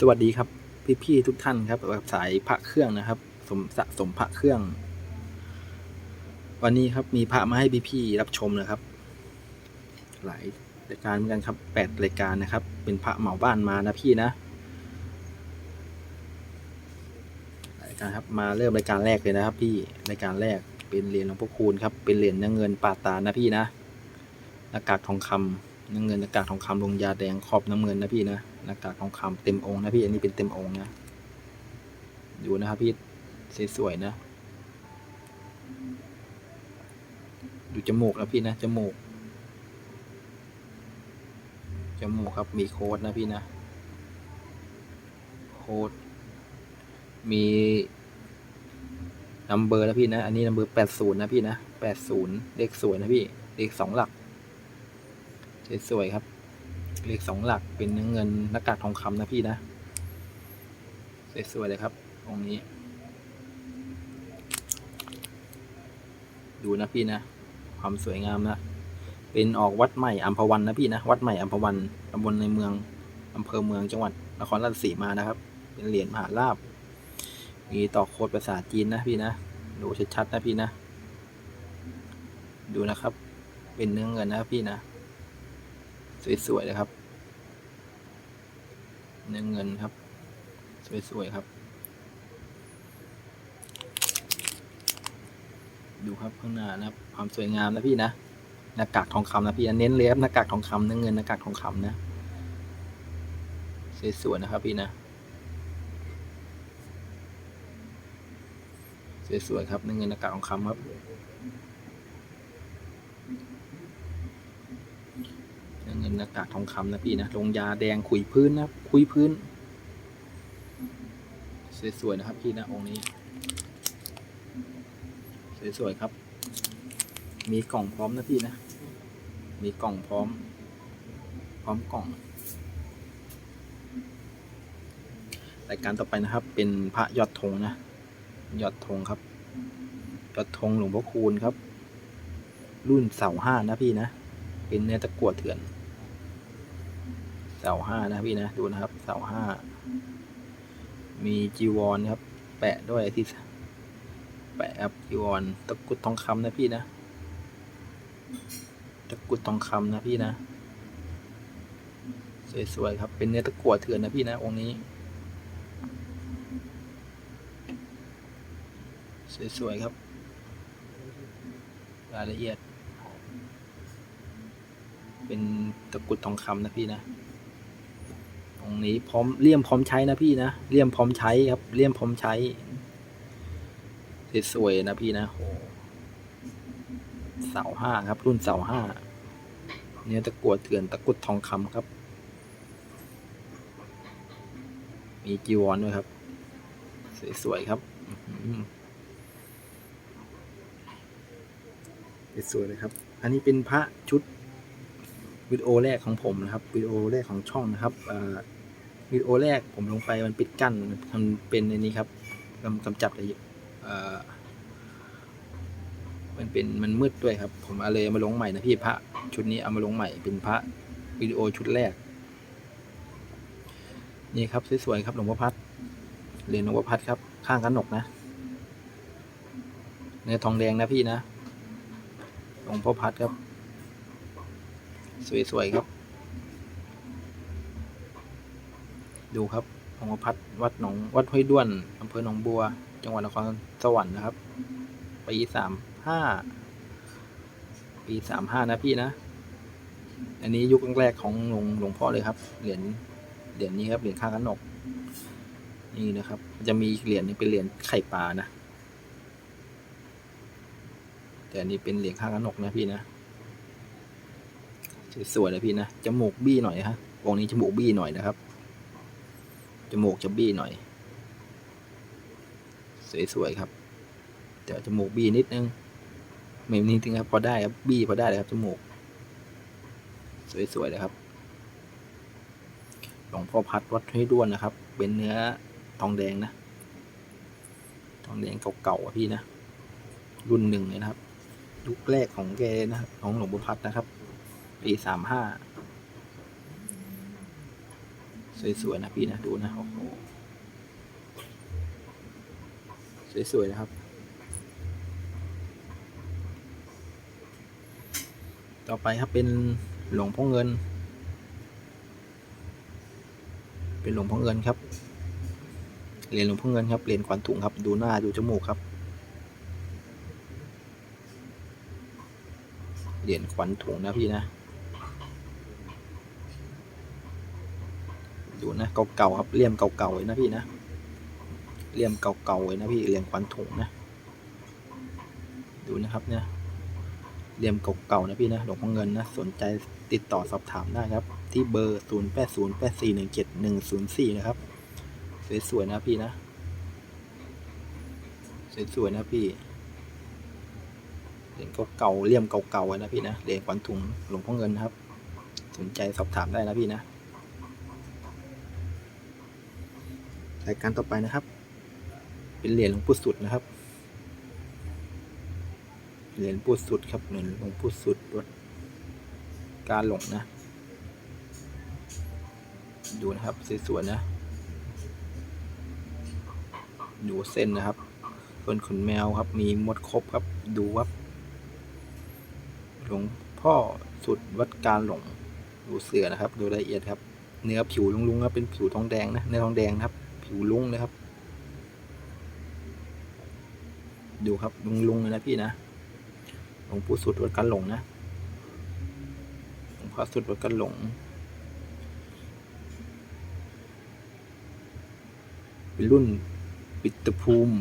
สวัสดีครับ พี่ๆทุกท่านครับแบบสายพระเครื่องนะครับ สมสะสมพระเครื่อง วันนี้ครับมีพระมาให้พี่ๆรับชมนะครับ หลายรายการเหมือนกันครับแปดรายการนะครับ เป็นพระเหมาบ้านมานะพี่นะรายการครับมาเริ่มรายการแรกเลยนะครับ พี่รายการแรกเป็นเหรียญหลวงพ่อคูณครับเป็นเหรียญเนื้อเงินปาตานะพี่นะหน้ากากทองคำเนื้อเงินหน้ากากทองคำลงยาแดงขอบน้ำเงินนะพี่นะหน้ากากทองคำเต็มองค์นะพี่อันนี้เป็นเต็มองค์นะดูนะครับพี่สวยๆนะ ดูจมูกนะพี่นะจมูกจมูกครับมีโค้ดนะพี่นะโค้ดมีนัมเบอร์นะพี่นะ อันนี้นัมเบอร์แปดศูนย์นะพี่นะแปดศูนย์เลขสวยนะพี่เลขสองหลัก สวยๆครับ เลขสองหลักเป็นเนื้อเงินหน้ากากทองคำนะพี่นะ สวยๆเลยครับองนี้ ดูนะพี่นะ ความสวยงามนะ เป็นออกวัดใหม่อัมพวันนะพี่นะ วัดใหม่อัมพวันตำบลในเมืองอำเภอเมืองจังหวัดนครราชสีมานะครับ เป็นเหรียญมหาลาบมีต่อโคดภาษาจีนนะพี่นะ ดูชัดๆนะพี่นะ ดูนะครับ เป็นเนื้อเงินนะพี่นะ สวยๆเลยครับ เนื้อเงินครับ สวยๆครับ ดูครับข้างหน้านะครับ ความสวยงามนะพี่นะหน้ากากทองคำนะพี่นะเน้นเลยครับหน้ากากทองคำเนื้อเงินหน้ากากทองคำนะสวยๆนะครับพี่นะสวยๆครับเนื้อเงินหน้ากากทองคำครับเนื้อเงิน หน้ากากทองคำนะพี่นะลงยาแดงขุยพื้นนะคุยพื้น สวยๆนะครับพี่นะองค์นี้ สวยๆครับ มีกล่องพร้อมนะพี่นะ มีกล่องพร้อม พร้อมกล่องรายการต่อไปนะครับ เป็นพระยอดธงนะยอดธงครับยอดธงหลวงพ่อคูณครับ รุ่นเสาห้านะพี่นะ เป็นเนื้อตะกั่วเถื่อน เสาห้านะพี่นะดูนะครับ เสาห้ามีจีวรครับ แปะด้วยที่ แปะครับจีวรตะกุดทองคำนะพี่นะตะกุดทองคำนะพี่นะ สวยๆครับ เป็นเนื้อตะกั่วเถื่อนนะพี่นะองค์นี้สวยๆครับ รายละเอียด เป็นตะกุดทองคำนะพี่นะ องนี้พร้อมเลี่ยมพร้อมใช้นะพี่นะเลี่ยมพร้อมใช้ครับเลี่ยมพร้อมใช้สวยๆนะพี่นะโหเสาห้าครับ รุ่นเสาห้าเนี่ยตะกรวดเถื่อนตะกุดทองคำครับ มีจีวรด้วยครับ สวยๆครับสวยเลยครับ อันนี้เป็นพระชุดวิดีโอแรกของผมนะครับวิดีโอแรกของช่องนะครับอ่า วิดีโอแรกผมลงไปมันปิดกั้นมันเป็นในนี้ครับกำกำจัดอะไรเอ่อมันเป็นมันมืดด้วยครับ ผมเอาเลยมาลงใหม่นะพี่พระชุดนี้เอามาลงใหม่เป็นพระวิดีโอชุดแรก นี่ครับสวยๆครับหลวงพ่อพัดเหรียญหลวงพ่อพัดครับ ข้างกันหนกนะเนื้อทองแดงนะพี่นะหลวงพ่อพัดครับ สวยๆครับ ดูครับหลวงพ่อพัดวัดหนองวัดห้วยด้วนอำเภอหนองบัว จังหวัดนครสวรรค์นะครับปีสามห้าปีสามห้านะพี่นะ อันนี้ยุคแรกๆของหลวงหลวงพ่อเลยครับ เหรียญเหรียญนี้ครับเหรียญข้างกันนก นี่นะครับ จะมีเหรียญนึงเป็นเหรียญไข่ปลานะ แต่อันนี้เป็นเหรียญข้างกันนกนะพี่นะสวยๆนะพี่นะจมูกบี้หน่อยฮะวงนี้จมูกบี้หน่อยนะครับ จมูกจะบี้หน่อย สวยๆครับ แต่จมูกบี้นิดนึงไม่นิดนึงครับพอได้ครับบี้พอได้เลยครับจมูก สวยๆเลยครับหลวงพ่อพัดวัดห้วยด้วนนะครับ เป็นเนื้อทองแดงนะ ทองแดงเก่าๆอะพี่นะ รุ่นหนึ่งเลยนะครับยุคแรกของแกนะครับของหลวงพ่อพัดนะครับปีสามห้า สวยๆนะพี่นะดูนะโอ้โหสวยๆนะครับ ต่อไปครับเป็นหลวงพ่อเงิน เป็นหลวงพ่อเงินครับเหรียญหลวงพ่อเงินครับเหรียญขวัญถุงครับ ดูหน้าดูจมูกครับเหรียญขวัญถุงนะพี่นะ นะเก่าๆครับเลี่ยมเก่าๆเลยนะพี่นะเลี่ยมเก่าๆเลยนะพี่เหรียญขวัญถุงนะดูนะครับเนี่ยเลี่ยมเก่าๆนะพี่นะหลวงพ่อเงินนะสนใจติดต่อสอบถามได้ครับ ที่เบอร์ 0 8 0 8 4 1 7 1 0 4 นะครับ สวยๆนะพี่นะสวยๆนะพี่เหรียญเก่าๆเลี่ยมเก่าๆนะพี่นะเหรียญขวัญถุงหลวงพ่อเงินนะครับ สนใจสอบถามได้นะพี่นะ รายการต่อไปนะครับ เป็นเหรียญหลวงปู่สุดนะครับ เหรียญปู่สุดครับเหรียญหลวงปู่สุดวัดการหลงนะ ดูนะครับสวยๆนะ ดูเส้นนะครับส่วนขนแมวครับ มีมดครบครับ ดูครับ หลวงพ่อสุดวัดการหลงดูเสือนะครับ ดูละเอียดครับ เนื้อผิวลุงๆครับเป็นผิวทองแดงนะ เนื้อทองแดงครับ ผิวลุงนะครับ ดูครับลุงลุงเลยนะพี่นะหลวงปู่สุดวัดกันหลงนะหลวงพ่อสุดวัดกันหลง เป็นรุ่นปิตภูมิ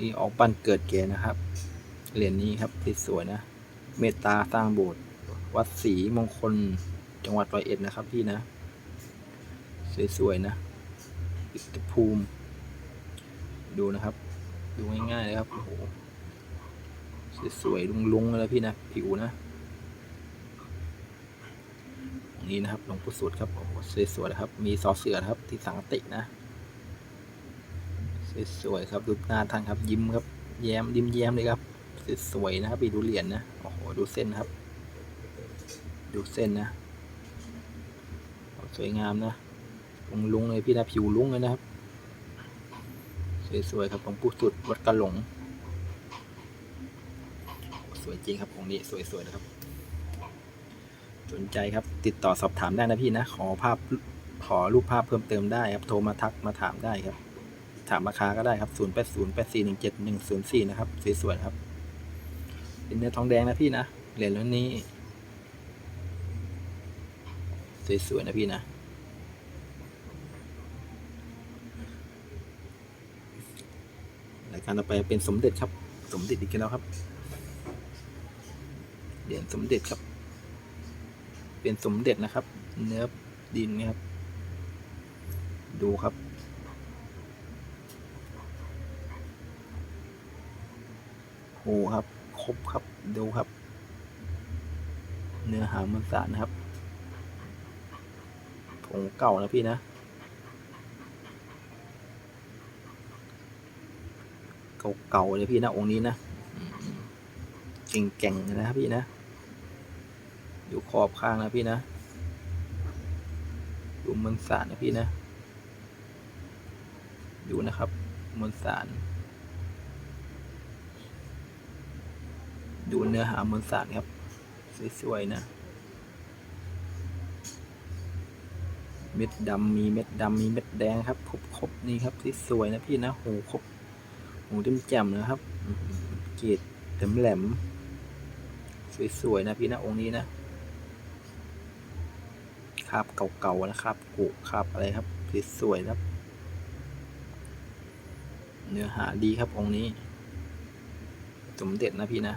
นี่ออกบ้านเกิดแกนะครับ เหรียญนี้ครับสวยนะ เมตตาสร้างโบสถ์วัดศรีมงคลจังหวัดร้อยเอ็ดนะครับพี่นะ สวยๆนะ ปิตภูมิ ดูนะครับ ดูง่ายๆเลยครับโอ้โหสวยๆลุงๆเลยพี่นะ ผิวนะนนี้นะครับหลวงปู่สุดครับโอ้โหสวยๆนะครับ มีซอเสือครับ ที่สังตินะสวยๆครับดูหน้าท่านครับ ยิ้มครับ แย้มยิ้มแย้มเลยครับสวยๆนะครับไปดูเหรียญนะโอ้โหดูเส้นครับ ดูเส้นนะ สวยงามนะ ลุงลุงเลยพี่นะผิวลุงเลยนะครับ สวยๆครับหลวงปู่สุดวัดกระหลง สวยจริงครับของนี้สวยๆนะครับ สนใจครับติดต่อสอบถามได้นะพี่นะ ขอภาพขอรูปภาพเพิ่มเติมได้ครับโทรมาทักมาถามได้ครับ ถามราคาก็ได้ครับ 0 8 0 8 4 1 7 1 0 4 นะครับ สวยๆครับ เป็นเนื้อทองแดงนะพี่นะเหรียญรุ่นนี้ สวยๆนะพี่นะายการต่อไปเป็นสมเด็จครับ สมเด็จอีกแล้วครับเหรียญสมเด็จครับ เป็นสมเด็จนะครับ เนื้อดินนะครับ ดูครับโอ้ครับ ครบครับ ดูครับ เนื้อหามันสารนะครับผงเก่านะพี่นะ เก่าๆเลยพี่นะองค์นี้นะเก่งๆนะครับพี่นะ อยู่ขอบข้างนะพี่นะดูมวลสารนะพี่นะดูนะครับมวลสารดูเนื้อหามวลสารครับ สวยๆนะ เม็ดดำมีเม็ดดำมีเม็ดแดงครับครบๆนี่ครับสวยๆนะพี่นะโหครบ หเต็มแจ่มนะครับเกรดเต็มแหลม สวยๆนะพี่นะองค์นี้นะคราบเก่าๆนะครับกุคราบอะไรครับสวยๆนะครับ เนื้อหาดีครับองค์นี้ สมเด็จนะพี่นะ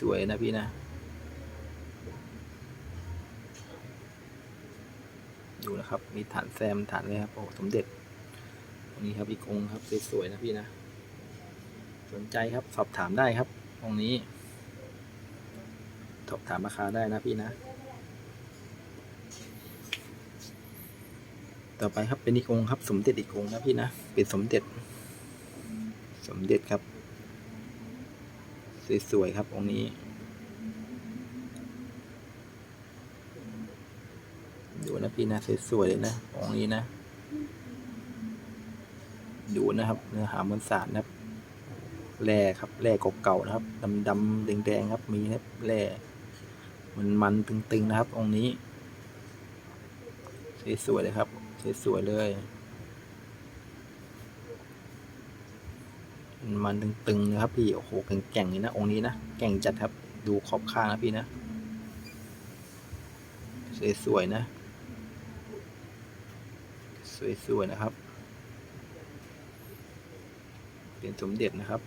สวยๆนะพี่นะ ดูนะครับ มีฐานแซมฐานเลยครับ โอ้สมเด็จตรงนี้ครับอีกองค์ครับสวยๆนะพี่นะ สนใจครับสอบถามได้ครับตรงนี้สอบถามราคาได้นะพี่นะ ต่อไปครับเป็นอีกองค์ครับ สมเด็จอีกองค์นะพี่นะ เป็นสมเด็จ สมเด็จครับสวยๆครับองค์นี้ ดูนะ พี่นะสวยๆเลยนะองนี้นะ ดูนะครับ เนื้อหามวลสารนะครับแร่ครับแร่เก่าๆนะครับดำๆแดงๆครับมีนะครับแร่มันมันตึงๆนะครับ องค์นี้สวยๆเลยครับสวยๆเลย มันมันตึงๆนะครับพี่โอ้โหแก่งๆเลยนะองค์นี้นะแก่งจัดครับ ดูขอบข้างนะพี่นะสวยๆนะ สวยๆนะครับ เป็นสมเด็จนะครับ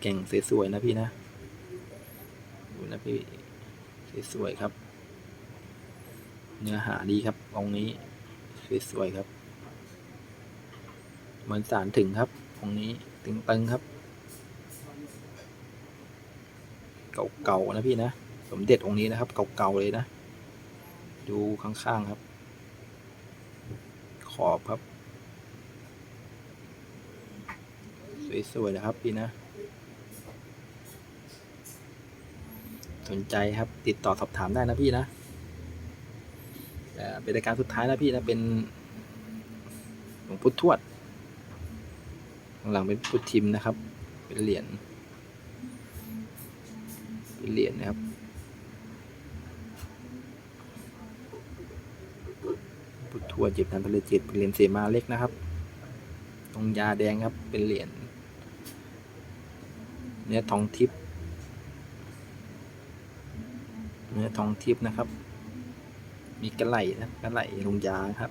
เก่งๆสวยๆนะพี่นะ ดูนะพี่สวยๆครับ เนื้อหาดีครับองนี้สวยๆครับ เหมือนสารถึงครับองนี้ตึงๆครับเก่าๆนะพี่นะ สมเด็จองค์นี้นะครับ เก่าๆเลยนะ ดูข้างๆครับ ขอบครับ สวยๆนะครับพี่นะ สนใจครับติดต่อสอบถามได้นะพี่นะเป็นรายการสุดท้ายนะพี่นะเป็นหลวงพุทธทวดข้างหลังเป็นพุทธทิมนะครับ เป็นเหรียญเป็นเหรียญนะครับ พุ ทธทวดเจ็บนันทะเลจิตเป็นเหรียญเสมาเล็กนะครับ ตรงยาแดงครับเป็นเหรียญเนื้อทองทิพย์เนื้อทองทิพย์นะครับ มีกระไหลนะกระไหลลงยาครับ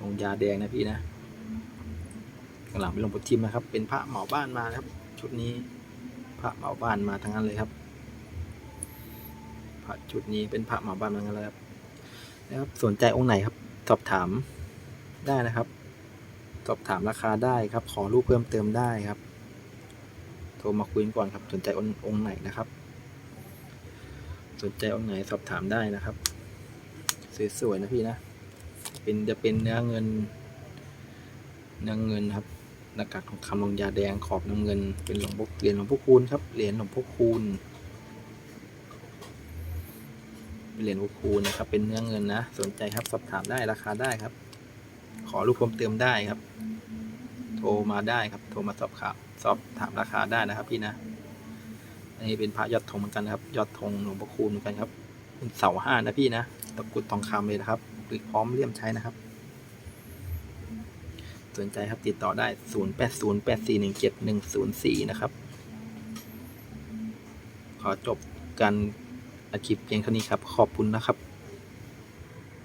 ลงยาแดงนะพี่นะข้างหลังเป็นลงปู่ทิมนะครับ เป็นพระเหมาบ้านมาครับ ชุดนี้พระเหมาบ้านมาทั้งนั้นเลยครับพระชุดนี้เป็นพระเหมาบ้านมาทั้งนั้นเลยครับ นะครับสนใจองค์ไหนครับ สอบถามได้นะครับ สอบถามราคาได้ครับ ขอรูปเพิ่มเติมได้ครับ โทรมาคุยกันก่อนครับ สนใจองค์องค์ไหนนะครับ สนใจองค์ไหนสอบถามได้นะครับสวยๆนะพี่นะ เป็นจะเป็นเนื้อเงิน เนื้อเงินครับหน้ากากของคำลงยาแดงขอบน้ำเงิน เป็นหลวงพ่อเหรียญหลวงพ่อคูณครับเหรียญหลวงพ่อคูณ เป็นเหรียญหลวงพ่อคูณนะครับ เป็นเนื้อเงินนะ สนใจครับ สอบถามได้ราคาได้ครับ ขอรูปพิ่มเติมได้ครับ โทรมาได้ครับ โทรมาสอบข่าวสอบถามราคาได้นะครับพี่นะอันนี้เป็นพระยอดธงเหมือนกันนะครับ ยอดธงหลวงพ่อคูณเหมือนกันครับเป็นเสาห้านะพี่นะ ตะกุดทองคำเลยนะครับพร้อมเลี่ยมใช้นะครับ สนใจครับติดต่อได้ 0 8 0 8 4 1 7 1 0 4 นะครับ ขอจบการ คลิปเพียงเท่านี้ครับ ขอบคุณนะครับ